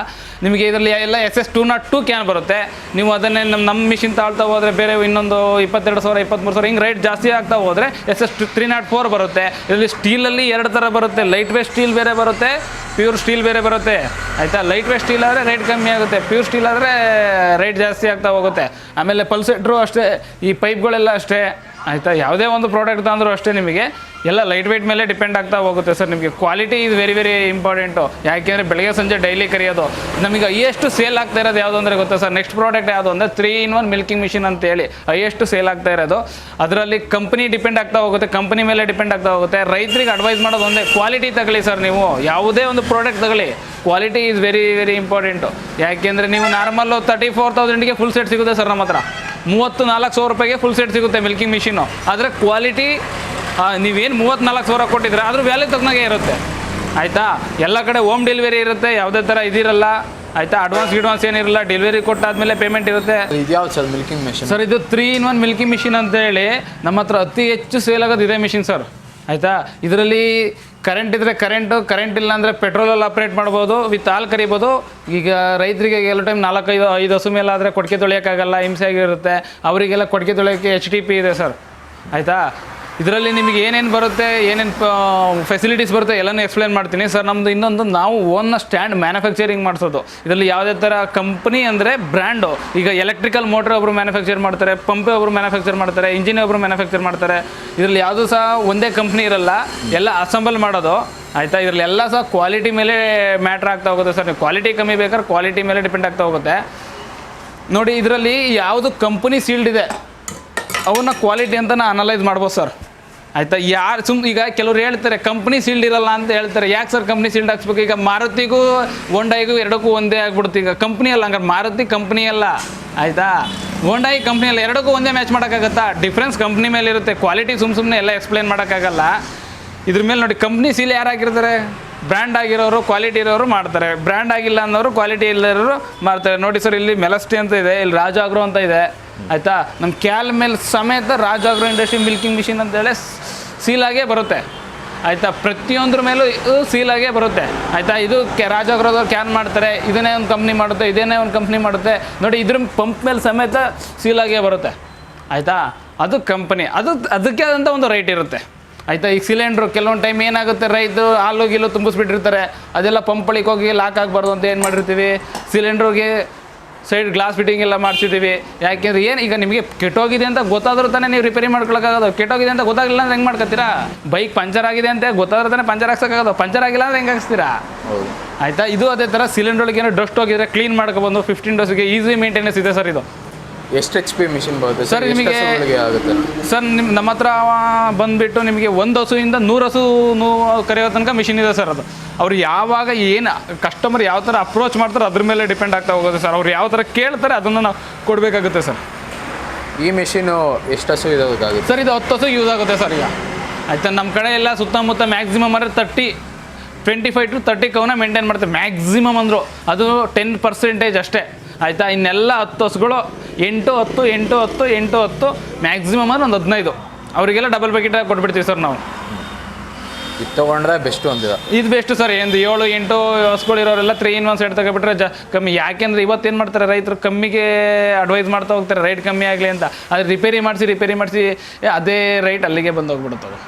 ನಿಮಗೆ ಇದರಲ್ಲಿ ಎಲ್ಲ S S two naught two can ಬರುತ್ತೆ. ನೀವು ಅದನ್ನೇ ನಮ್ಮ ನಮ್ಮ ಮಿಷಿನ್ ತಾಳ್ತಾ ಹೋದರೆ ಬೇರೆ ಇನ್ನೊಂದು ಇಪ್ಪತ್ತೆರಡು ಸಾವಿರ ಇಪ್ಪತ್ತ್ಮೂರು ಸಾವಿರ ಹಿಂಗೆ ರೈಟ್ ಜಾಸ್ತಿ ಆಗ್ತಾ ಹೋದರೆ S S three naught four ಬರುತ್ತೆ. ಇದರಲ್ಲಿ ಸ್ಟೀಲಲ್ಲಿ ಎರಡು ಥರ ಬರುತ್ತೆ ಲೈಟ್ ವೇಟ್ ಸ್ಟೀಲ್ ಬೇರೆ ಬರುತ್ತೆ. ಪ್ಯೂರ್ ಸ್ಟೀಲ್ ಬೇರೆ ಬರುತ್ತೆ. ಆಯಿತಾ? ಲೈಟ್ ವೇಟ್ ಸ್ಟೀಲ್ ಆದರೆ ರೇಟ್ ಕಮ್ಮಿ ಆಗುತ್ತೆ. ಪ್ಯೂರ್ ಸ್ಟೀಲ್ ಆದರೆ ರೇಟ್ ಜಾಸ್ತಿ ಆಗ್ತಾ ಹೋಗುತ್ತೆ. ಆಮೇಲೆ ಪಲ್ಸೆಟ್ರು ಅಷ್ಟೇ, ಈ ಪೈಪ್ಗಳೆಲ್ಲ ಅಷ್ಟೇ. ಆಯಿತಾ? ಯಾವುದೇ ಒಂದು ಪ್ರಾಡಕ್ಟ್ ಅಂದರೂ ಅಷ್ಟೇ ನಿಮಗೆ ಎಲ್ಲ ಲೈಟ್ ವೇಟ್ ಮೇಲೆ ಡಿಪೆಂಡ್ ಆಗ್ತಾ ಹೋಗುತ್ತೆ ಸರ್ ನಿಮಗೆ. ಕ್ವಾಲಿಟಿ ಇದು ವೆರಿ ವೆರಿ ಇಂಪಾರ್ಟೆಂಟು ಯಾಕೆಂದರೆ ಬೆಳಗ್ಗೆ, ಸಂಜೆ ಡೈಲಿ ಕರೆಯೋದು ನಮಗೆ ಹೈಯೆಸ್ಟ್ ಸೇಲ್ ಆಗ್ತಾ ಇರೋದು ಯಾವುದು ಅಂದರೆ ಗೊತ್ತಾ ಸರ್? ನೆಕ್ಸ್ಟ್ ಪ್ರಾಡಕ್ಟ್ ಯಾವುದು ಅಂದರೆ three in one milking machine ಅಂತೇಳಿ ಹೈಯೆಸ್ಟ್ ಸೇಲ್ ಆಗ್ತಾ ಇರೋದು. ಅದರಲ್ಲಿ ಕಂಪ್ನಿ ಡಿಪೆಂಡ್ ಆಗ್ತಾ ಹೋಗುತ್ತೆ ಕಂಪ್ನಿ ಮೇಲೆ ಡಿಪೆಂಡ್ ಆಗ್ತಾ ಹೋಗುತ್ತೆ. ರೈತರಿಗೆ ಅಡ್ವೈಸ್ ಮಾಡೋದು ಒಂದೇ ಕ್ವಾಲಿಟಿ ತಗೊಳ್ಳಿ ಸರ್ ನೀವು. ಯಾವುದೇ ಒಂದು ಪ್ರಾಡಕ್ಟ್ ತಗೊಳ್ಳಿ quality is very very important ಯಾಕೆಂದರೆ ನೀವು normal thirty four full set ಸಿಗುತ್ತೆ ಸರ್ ನಮ್ಮ ಹತ್ರ. ಮೂವತ್ತು ನಾಲ್ಕು ಸಾವಿರ ರೂಪಾಯಿಗೆ ಫುಲ್ ಸೆಟ್ ಸಿಗುತ್ತೆ ಮಿಲ್ಕಿಂಗ್ ಮಿಷಿನು ಆದರೆ ಕ್ವಾಲಿಟಿ ನೀವೇನು ಮೂವತ್ತ್ನಾಲ್ಕು ಸಾವಿರ ಕೊಟ್ಟಿದ್ರೆ ಅದ್ರ ವ್ಯಾಲ್ಯೂ ತಕ್ಕನಾಗೆ ಇರುತ್ತೆ. ಆಯಿತಾ? ಎಲ್ಲ ಕಡೆ ಹೋಮ್ ಡೆಲಿವರಿ ಇರುತ್ತೆ ಯಾವುದೇ ಥರ ಇದಿರಲ್ಲ. ಆಯಿತಾ? ಅಡ್ವಾನ್ಸ್ ಗಿಡ್ವಾನ್ಸ್ ಏನಿರಲ್ಲ ಡೆಲಿವರಿ ಕೊಟ್ಟಾದ್ಮೇಲೆ ಪೇಮೆಂಟ್ ಇರುತ್ತೆ. ಇದ್ಯಾವ್ದು ಸರ್ ಮಿಲ್ಕಿಂಗ್ ಮಿಷಿನ್ ಸರ್ ಇದು three in one milking machine ಅಂತ ಹೇಳಿ ನಮ್ಮ ಹತ್ರ ಅತಿ ಹೆಚ್ಚು ಸೇಲ್ ಆಗೋದು ಇದೇ ಮಿಷಿನ್ ಸರ್ ಆಯಿತಾ? ಇದರಲ್ಲಿ ಕರೆಂಟ್ ಇದ್ದರೆ ಕರೆಂಟು ಕರೆಂಟ್ ಇಲ್ಲ ಅಂದರೆ ಪೆಟ್ರೋಲಲ್ಲಿ ಆಪ್ರೇಟ್ ಮಾಡ್ಬೋದು, ವಿತ್ ಹಾಲು ಕರಿಬೋದು. ಈಗ ರೈತರಿಗೆ ಎಲ್ಲ ಟೈಮ್ ನಾಲ್ಕೈದು ಐದು ಹಸು ಮೇಲೆ ಆದರೆ ಕೊಟ್ಟಿಗೆ ತೊಳೆಯೋಕ್ಕಾಗಲ್ಲ ಹಿಂಸೆ ಆಗಿರುತ್ತೆ ಅವರಿಗೆಲ್ಲ ಕೊಟ್ಟಿಗೆ ತೊಳೆಯೋಕ್ಕೆ ಎಚ್ ಟಿ ಪಿ ಇದೆ ಸರ್ ಆಯಿತಾ? ಇದರಲ್ಲಿ ನಿಮಗೆ ಏನೇನು ಬರುತ್ತೆ, ಏನೇನು ಫೆಸಿಲಿಟೀಸ್ ಬರುತ್ತೆ ಎಲ್ಲನೂ ಎಕ್ಸ್ಪ್ಲೇನ್ ಮಾಡ್ತೀನಿ. ಸರ್ ನಮ್ಮದು ಇನ್ನೊಂದು ನಾವು ಓನ್ನ ಸ್ಟ್ಯಾಂಡ್ ಮ್ಯಾನುಫ್ಯಾಕ್ಚರಿಂಗ್ ಮಾಡಿಸೋದು. ಇದರಲ್ಲಿ ಯಾವುದೇ ಥರ ಕಂಪ್ನಿ ಅಂದರೆ ಬ್ರ್ಯಾಂಡು ಈಗ ಎಲೆಕ್ಟ್ರಿಕಲ್ ಮೋಟ್ರ್ ಒಬ್ಬರು ಮ್ಯಾನುಫ್ಯಾಕ್ಚರ್ ಮಾಡ್ತಾರೆ ಪಂಪ್ ಒಬ್ಬರು ಮ್ಯಾನುಫ್ಯಾಕ್ಚರ್ ಮಾಡ್ತಾರೆ ಇಂಜಿನ್ ಒಬ್ಬರು ಮ್ಯಾನುಫ್ಯಾಕ್ಚರ್ ಮಾಡ್ತಾರೆ. ಇದರಲ್ಲಿ ಯಾವುದೂ ಸಹ ಒಂದೇ ಕಂಪ್ನಿ ಇರಲ್ಲ, ಎಲ್ಲ ಅಸೆಂಬಲ್ ಮಾಡೋದು. ಆಯಿತಾ? ಇದರಲ್ಲಿ ಎಲ್ಲ ಸಹ ಕ್ವಾಲಿಟಿ ಮೇಲೆ ಮ್ಯಾಟ್ರ್ ಆಗ್ತಾ ಹೋಗುತ್ತೆ ಸರ್ ನೀವು ಕ್ವಾಲಿಟಿ ಕಮ್ಮಿ ಬೇಕಾದ್ರೆ ಕ್ವಾಲಿಟಿ ಮೇಲೆ ಡಿಪೆಂಡ್ ಆಗ್ತಾ ಹೋಗುತ್ತೆ. ನೋಡಿ, ಇದರಲ್ಲಿ ಯಾವುದು ಕಂಪ್ನಿ ಸೀಲ್ಡ್ ಇದೆ. ಅವನ್ನ ಕ್ವಾಲಿಟಿ ಅಂತ ನಾ ಅನಲೈಸ್ ಮಾಡ್ಬೋದು ಸರ್ ಆಯಿತಾ? ಯಾರು ಸುಮ್ ಈಗ ಕೆಲವ್ರು ಹೇಳ್ತಾರೆ ಕಂಪ್ನಿ ಸೀಲ್ಡ್ ಇರಲ್ಲ ಅಂತ ಹೇಳ್ತಾರೆ. ಯಾಕೆ ಸರ್ ಕಂಪ್ನಿ ಸೀಲ್ಡ್ ಹಾಕ್ಸ್ಬೇಕು? ಈಗ ಮಾರುತಿಗೂ ಹೋಂಡಾಯಿಗೂ ಎರಡಕ್ಕೂ ಒಂದೇ ಆಗ್ಬಿಡುತ್ತೆ. ಈಗ ಕಂಪ್ನಿ ಅಲ್ಲ ಹಂಗಾರೆ ಮಾರುತಿ ಕಂಪ್ನಿ ಅಲ್ಲ. ಆಯಿತಾ? ಒಂಡಾಯಿ ಕಂಪ್ನಿ ಅಲ್ಲ, ಎರಡಕ್ಕೂ ಒಂದೇ ಮ್ಯಾಚ್ ಮಾಡೋಕ್ಕಾಗತ್ತಾ? ಡಿಫ್ರೆನ್ಸ್ ಕಂಪ್ನಿ ಮೇಲೆ ಇರುತ್ತೆ. ಕ್ವಾಲಿಟಿ ಸುಮ್ ಸುಮ್ಮನೆ ಎಲ್ಲ ಎಕ್ಸ್ಪ್ಲೈನ್ ಮಾಡೋಕ್ಕಾಗಲ್ಲ. ಇದ್ರ ಮೇಲೆ ನೋಡಿ ಕಂಪ್ನಿ ಸೀಲ್ ಯಾರು ಹಾಕಿರ್ತಾರೆ? ಬ್ರ್ಯಾಂಡ್ ಆಗಿರೋರು ಕ್ವಾಲಿಟಿ ಇರೋರು ಮಾಡ್ತಾರೆ. ಬ್ರ್ಯಾಂಡ್ ಆಗಿಲ್ಲ ಅನ್ನೋರು ಕ್ವಾಲಿಟಿ ಇಲ್ಲದವರು ಮಾಡ್ತಾರೆ. ನೋಡಿ ಸರ್ ಇಲ್ಲಿ ಮೆಲಸ್ಟಿ ಅಂತ ಇದೆ, ಇಲ್ಲಿ ರಾಜಾಗ್ರೋ ಅಂತ ಇದೆ. ಆಯಿತಾ? ನಮ್ಮ ಕ್ಯಾಲ್ ಮೇಲೆ ಸಮೇತ ರಾಜ್ ಇಂಡಸ್ಟ್ರಿ ಮಿಲ್ಕಿಂಗ್ ಮಿಷಿನ್ ಅಂತೇಳಿ ಸೀಲಾಗೇ ಬರುತ್ತೆ. ಆಯಿತಾ? ಪ್ರತಿಯೊಂದ್ರ ಮೇಲೂ ಇದು ಸೀಲಾಗೇ ಬರುತ್ತೆ. ಆಯಿತಾ? ಇದು ಕೆ ರಾಜಾಗ್ರಹದವ್ರು ಕ್ಯಾನ್ ಮಾಡ್ತಾರೆ. ಇದನ್ನೇ ಒಂದು ಕಂಪ್ನಿ ಮಾಡುತ್ತೆ ಇದೇನೇ ಒಂದು ಕಂಪ್ನಿ ಮಾಡುತ್ತೆ. ನೋಡಿ, ಇದ್ರ ಪಂಪ್ ಮೇಲೆ ಸಮೇತ ಸೀಲಾಗೇ ಬರುತ್ತೆ. ಆಯಿತಾ? ಅದು ಕಂಪನಿ. ಅದು, ಅದಕ್ಕೆ ಆದಂಥ ಒಂದು ರೈಟ್ ಇರುತ್ತೆ. ಆಯಿತಾ? ಈಗ ಸಿಲಿಂಡ್ರು ಕೆಲವೊಂದು ಟೈಮ್ ಏನಾಗುತ್ತೆ? ರೈತರು ಹಾಲು, ಗೀಲು ತುಂಬಿಸ್ಬಿಟ್ಟಿರ್ತಾರೆ. ಅದೆಲ್ಲ ಪಂಪಳಿಗೆ ಹೋಗಿ ಲಾಕ್ ಆಗಬಾರ್ದು ಅಂತ ಏನು ಮಾಡಿರ್ತೀವಿ? ಸಿಲಿಂಡ್ರಿಗೆ ಸೈಡ್ ಗ್ಲಾಸ್ ಫಿಟ್ಟಿಂಗ್ ಎಲ್ಲ ಮಾಡಿಸಿದ್ದೀವಿ. ಯಾಕೆಂದ್ರೆ ಏನು ಈಗ ನಿಮಗೆ ಕೆಟ್ಟೋಗಿದೆ ಅಂತ ಗೊತ್ತಾದ್ರೂ ತಾನೇ ನೀವು ರಿಪೇರಿ ಮಾಡ್ಕೊಳ್ಳೋಕ್ಕಾಗೋದು ಕೆಟ್ಟೋಗಿದೆ ಅಂತ ಗೊತ್ತಾಗಿಲ್ಲ ಅಂದ್ರೆ ಹೆಂಗೆ ಮಾಡ್ಕೊತೀರಾ? ಬೈಕ್ ಪಂಚರ್ ಆಗಿದೆ ಅಂತ ಗೊತ್ತಾದ್ರೆ ತಾನೇ ಪಂಚರ್ ಹಾಕ್ಸೋಕ್ಕಾಗೋದು. ಪಂಚರ್ ಆಗಿಲ್ಲ ಅಂದ್ರೆ ಹೆಂಗೆ ಹಾಕ್ಸ್ತೀರಾ? ಹೌದು. ಆಯಿತಾ? ಇದು ಅದೇ ಥರ ಸಿಲಿಂಡರ್ ಒಳಗೆ ಏನೋ ಡಸ್ಟ್ ಹೋಗಿದ್ರೆ ಕ್ಲೀನ್ ಮಾಡ್ಕೊಬಂದು ಫಿಫ್ಟೀನ್ ಡೋಸ್ಗೆ ಈಸಿ ಮೇಂಟೆನೆನ್ಸ್ ಇದೆ ಸರ್ ಇದು. ಎಷ್ಟು ಎಚ್ ಪಿ ಮಿಷಿನ್ ಬರುತ್ತೆ? ಸರ್, ನಿಮಗೆ- ಆಗುತ್ತೆ? ಸರ್ ನಿಮ್ಮ ನಮ್ಮ ಹತ್ರ ಬಂದುಬಿಟ್ಟು ನಿಮಗೆ ಒಂದು ಹಸುವಿಂದ ನೂರು ಹಸು ನೂ ಕರೆಯೋ ತನಕ ಮಿಷಿನ್ ಇದೆ ಸರ್ ಅದು. ಅವ್ರು ಯಾವಾಗ ಏನು ಕಸ್ಟಮರ್ ಯಾವ ಥರ ಅಪ್ರೋಚ್ ಮಾಡ್ತಾರೆ ಅದ್ರ ಮೇಲೆ ಡಿಪೆಂಡ್ ಆಗ್ತಾ ಹೋಗುತ್ತೆ ಸರ್. ಅವ್ರು ಯಾವ ಥರ ಕೇಳ್ತಾರೆ ಅದನ್ನು ನಾವು ಕೊಡಬೇಕಾಗುತ್ತೆ ಸರ್. ಈ ಮಿಷಿನು ಎಷ್ಟು ಹಸು ಇದಾಗುತ್ತೆ ಸರ್ ಇದು ಹತ್ತು ಹಸು ಯೂಸ್ ಆಗುತ್ತೆ ಸರ್ ಈಗ. ಆಯ್ತಾ ನಮ್ಮ ಕಡೆ ಎಲ್ಲ ಸುತ್ತಮುತ್ತ ಮ್ಯಾಕ್ಸಿಮಮ್ ಅಂದರೆ thirty twenty five to thirty ಕವನ ಮೇಂಟೈನ್ ಮಾಡ್ತಾರೆ. ಮ್ಯಾಕ್ಸಿಮಮ್ ಅಂದರು. ಅದು ಟೆನ್ ಪರ್ಸೆಂಟೇಜ್ ಅಷ್ಟೇ. ಆಯಿತಾ ಇನ್ನೆಲ್ಲ ಹತ್ತು ಹಸುಗಳು ಎಂಟು ಹತ್ತು ಎಂಟು ಹತ್ತು ಎಂಟು ಹತ್ತು ಮ್ಯಾಕ್ಸಿಮಮ್ ಅಂದ್ರೆ ಒಂದು ಹದಿನೈದು. ಅವರಿಗೆಲ್ಲ ಡಬಲ್ ಪ್ಯಾಕೆಟ್ ಕೊಟ್ಬಿಡ್ತೀವಿ ಸರ್ ನಾವು. ಇದು ತೊಗೊಂಡ್ರೆ ಬೆಸ್ಟು ಅಂತೀರ? ಇದು ಬೆಸ್ಟ್ ಸರ್ ಒಂದು ಏಳು ಎಂಟು ಹಸುಗಳು ಇರೋರೆಲ್ಲ ತ್ರೀ ಇನ್ ಒನ್ ಸೆಟ್ ತಗೊಬಿಟ್ರೆ ಜ ಕಮ್ಮಿ. ಯಾಕೆಂದ್ರೆ ಇವತ್ತೇನು ಮಾಡ್ತಾರೆ ರೈತರು? ಕಮ್ಮಿಗೆ ಅಡ್ವೈಸ್ ಮಾಡ್ತಾ ಹೋಗ್ತಾರೆ. ರೈಟ್ ಕಮ್ಮಿ ಆಗಲಿ ಅಂತ. ಅದು ರಿಪೇರಿ ಮಾಡಿಸಿ ರಿಪೇರಿ ಮಾಡಿಸಿ ಅದೇ ರೈಟ್ ಅಲ್ಲಿಗೆ ಬಂದು ಹೋಗ್ಬಿಡುತ್ತೆ ಅದು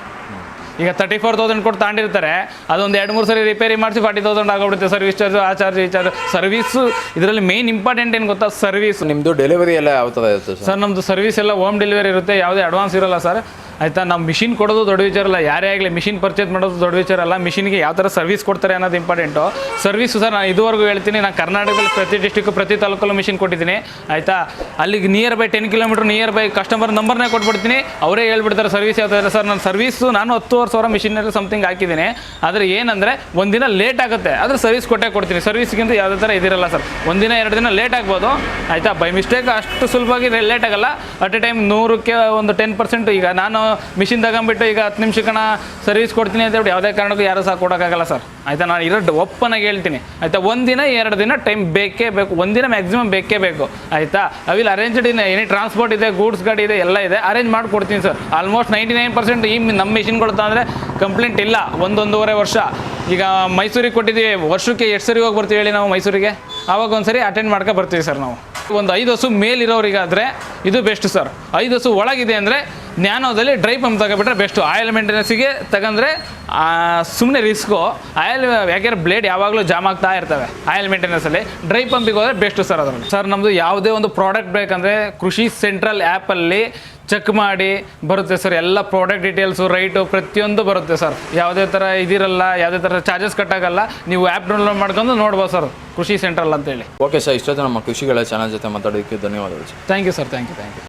ಈಗ ತರ್ಟಿ ಫೋರ್ ತೌಸಂಡ್ ಕೊಟ್ಟು ತಗೊಂಡಿರ್ತಾರೆ ಅದೊಂದು ಎರಡು ಮೂರು ಸರಿ ರಿಪೇರಿ ಮಾಡಿಸಿ ಫಾರ್ಟಿ ತೌಸಂಡ್ ಆಗೋಗ್ಬಿಡುತ್ತೆ. ಸರ್ವಿಸ್ ಚಾರ್ಜು ಆ ಚಾರ್ಜ್ ಈ ಚಾರ್ಜ್ ಸರ್ವಿಸು ಇದರಲ್ಲಿ ಮೇನ್ ಇಂಪಾರ್ಟೆಂಟ್ ಏನು ಗೊತ್ತಾ? ಸರ್ವಿಸ್ ನಿಮ್ಮದು ಡೆಲಿವರಿ ಎಲ್ಲ ಯಾವ ಥರ ಇರುತ್ತೆ ಸರ್? ಸರ್ ನಮ್ಮದು ಸರ್ವಿಸ್ ಎಲ್ಲ ಹೋಮ್ ಡೆಲಿವರಿ ಇರುತ್ತೆ. ಯಾವುದೇ ಅಡ್ವಾನ್ಸ್ ಇರೋಲ್ಲ ಸರ್. ಆಯಿತಾ, ನಾವು ಮಿಷಿನ್ ಕೊಡೋದು ದೊಡ್ಡ ವಿಚಾರ ಅಲ್ಲ, ಯಾರೇ ಆಗಲಿ ಮಿಷಿನ್ ಪರ್ಚೇಸ್ ಮಾಡೋದು ದೊಡ್ಡ ವಿಚಾರ ಅಲ್ಲ ಮಿಷಿನ್ಗೆ ಯಾವ ಥರ ಸರ್ವಿಸ್ ಕೊಡ್ತಾರೆ ಅನ್ನೋದು ಇಂಪಾರ್ಟೆಂಟು ಸರ್ವಿಸು ಸರ್ ನಾನು ಇದುವರೆಗೂ ಹೇಳ್ತೀನಿ, ನಾನು ಕರ್ನಾಟಕದಲ್ಲಿ ಪ್ರತಿ ಡಿಸ್ಟಿಕ್ ಪ್ರತಿ ತಾಲೂಕಲ್ಲೂ ಮಿಷಿನ್ ಕೊಟ್ಟಿದ್ದೀನಿ. ಆಯಿತಾ ಅಲ್ಲಿಗೆ near by ten kilometre near by customer ನಂಬರ್ನೇ ಕೊಟ್ಬಿಡ್ತೀನಿ. ಅವರೇ ಹೇಳ್ಬಿಡ್ತಾರೆ ಸರ್ವಿಸ್ ಯಾವ ಥರ ಸರ್, ನಾನು ಸರ್ವಿಸು ನಾನು ಹತ್ತುವರೆ ಸಾವಿರ ಮಿಷಿನಲ್ಲಿ ಸಮಥಿಂಗ್ ಹಾಕಿದ್ದೀನಿ. ಆದರೆ ಏನಂದರೆ, ಒಂದಿನ ಲೇಟ್ ಆಗುತ್ತೆ. ಆದರೆ ಸರ್ವಿಸ್ ಕೊಟ್ಟೇ ಕೊಡ್ತೀನಿ. ಸರ್ವಿಸ್ಗಿಂತ ಯಾವುದೇ ಥರ ಇದಿರಲ್ಲ ಸರ್. ಒಂದಿನ, ಎರಡು ದಿನ ಲೇಟ್ ಆಗ್ಬೋದು. ಆಯಿತಾ ಬೈ ಮಿಸ್ಟೇಕ್ ಅಷ್ಟು ಸುಲಭವಾಗಿ ಲೇಟ್ ಆಗಲ್ಲ. ಅಟ್ ಎ ಟೈಮ್ ನೂರಕ್ಕೆ ಒಂದು ಟೆನ್ ಪರ್ಸೆಂಟ್ ಈಗ ನಾನು ಮಿಷಿನ್ ತಗೊಂಬಿಟ್ಟು ಈಗ ಹತ್ತು ಕಣ ಸರ್ವಿಸ್ ಕೊಡ್ತೀನಿ ಅಂತ ಹೇಳ್ಬಿಟ್ಟು ಯಾವುದೇ ಕಾರಣಕ್ಕೂ ಯಾರು ಸಹ ಕೊಡೋಕ್ಕಾಗಲ್ಲ ಸರ್. ಆಯಿತಾ? ನಾನು ಇರೋ ಒಪ್ಪನಾಗಿ ಹೇಳ್ತೀನಿ. ಆಯಿತಾ? ಒಂದಿನ ಎರಡು ದಿನ ಟೈಮ್ ಬೇಕೇ ಬೇಕು. ಒಂದಿನ ಮ್ಯಾಕ್ಸಿಮಮ್ ಬೇಕೇ ಬೇಕು. ಆಯಿತಾ? ಅವಿಲ್ ಅರೇಂಜ್ಡ್ ಇದೆ ಎನಿ ಟ್ರಾನ್ಸ್ಪೋರ್ಟ್ ಇದೆ ಗೂಡ್ಸ್ ಗಾಡಿ ಇದೆ, ಎಲ್ಲ ಇದೆ. ಅರೇಂಜ್ ಮಾಡಿ ಕೊಡ್ತೀನಿ sir. Almost ninety nine percent ಈ ನಮ್ಮ ಮಿಷಿನ್ಗಳು ಅಂದರೆ ಕಂಪ್ಲೇಂಟ್ ಇಲ್ಲ. ಒಂದೊಂದೂವರೆ ವರ್ಷ. ಈಗ ಮೈಸೂರಿಗೆ ಕೊಟ್ಟಿದ್ದೀವಿ. ವರ್ಷಕ್ಕೆ ಎಷ್ಟು ಸರಿ ಹೋಗಿ ಬರ್ತೀವಿ ಹೇಳಿ ನಾವು ಮೈಸೂರಿಗೆ? ಆವಾಗ ಒಂದ್ಸರಿ ಅಟೆಂಡ್ ಮಾಡ್ಕೊ ಬರ್ತೀವಿ ಸರ್ ನಾವು. ಒಂದು ಐದು ಹಸು ಮೇಲಿರೋರಿಗಾದರೆ ಇದು ಬೆಸ್ಟ್ ಸರ್. ಐದು ಹಸು ಒಳಗಿದೆ ಅಂದರೆ ನ್ಯಾನೋದಲ್ಲಿ ಡ್ರೈ ಪಂಪ್ ತಗೊಬಿಟ್ರೆ ಬೆಸ್ಟು. ಆಯಿಲ್ ಮೇಂಟೆನೆನ್ಸಿಗೆ ತಗೊಂಡ್ರೆ ಸುಮ್ಮನೆ ರಿಸ್ಕು. ಆಯಿಲ್ ಯಾಕೆಂದ್ರೆ ಬ್ಲೇಡ್ ಯಾವಾಗಲೂ ಜಾಮ್ ಆಗ್ತಾ ಇರ್ತವೆ ಆಯಿಲ್ ಮೇಂಟೆನೆನ್ಸಲ್ಲಿ. ಡ್ರೈ ಪಂಪಿಗೆ ಹೋದರೆ ಬೆಸ್ಟು ಸರ್ ಅದರಲ್ಲಿ. ಸರ್ ನಮ್ಮದು ಯಾವುದೇ ಒಂದು ಪ್ರಾಡಕ್ಟ್ ಬೇಕಂದರೆ ಕೃಷಿ ಸೆಂಟ್ರಲ್ ಆ್ಯಪಲ್ಲಿ ಚೆಕ್ ಮಾಡಿ ಬರುತ್ತೆ ಸರ್. ಎಲ್ಲ ಪ್ರಾಡಕ್ಟ್ ಡೀಟೇಲ್ಸು ರೈಟು ಪ್ರತಿಯೊಂದು ಬರುತ್ತೆ ಸರ್. ಯಾವುದೇ ಥರ ಇದಿರಲ್ಲ ಯಾವುದೇ ಥರ ಚಾರ್ಜಸ್ ಕಟ್ಟಾಗಲ್ಲ ನೀವು ಆ್ಯಪ್ ಡೌನ್ಲೋಡ್ ಮಾಡ್ಕೊಂಡು ನೋಡ್ಬೋದು ಸರ್ ಕೃಷಿ ಸೆಂಟ್ರಲ್ ಅಂತೇಳಿ. ಓಕೆ ಸರ್ ಇಷ್ಟೊತ್ತು ನಮ್ಮ ಕೃಷಿಗಳ ಚಾನಲ್ ಜೊತೆ ಮಾತಾಡೋದಕ್ಕೆ ಧನ್ಯವಾದಗಳು sir. Thank you sir thank you thank you.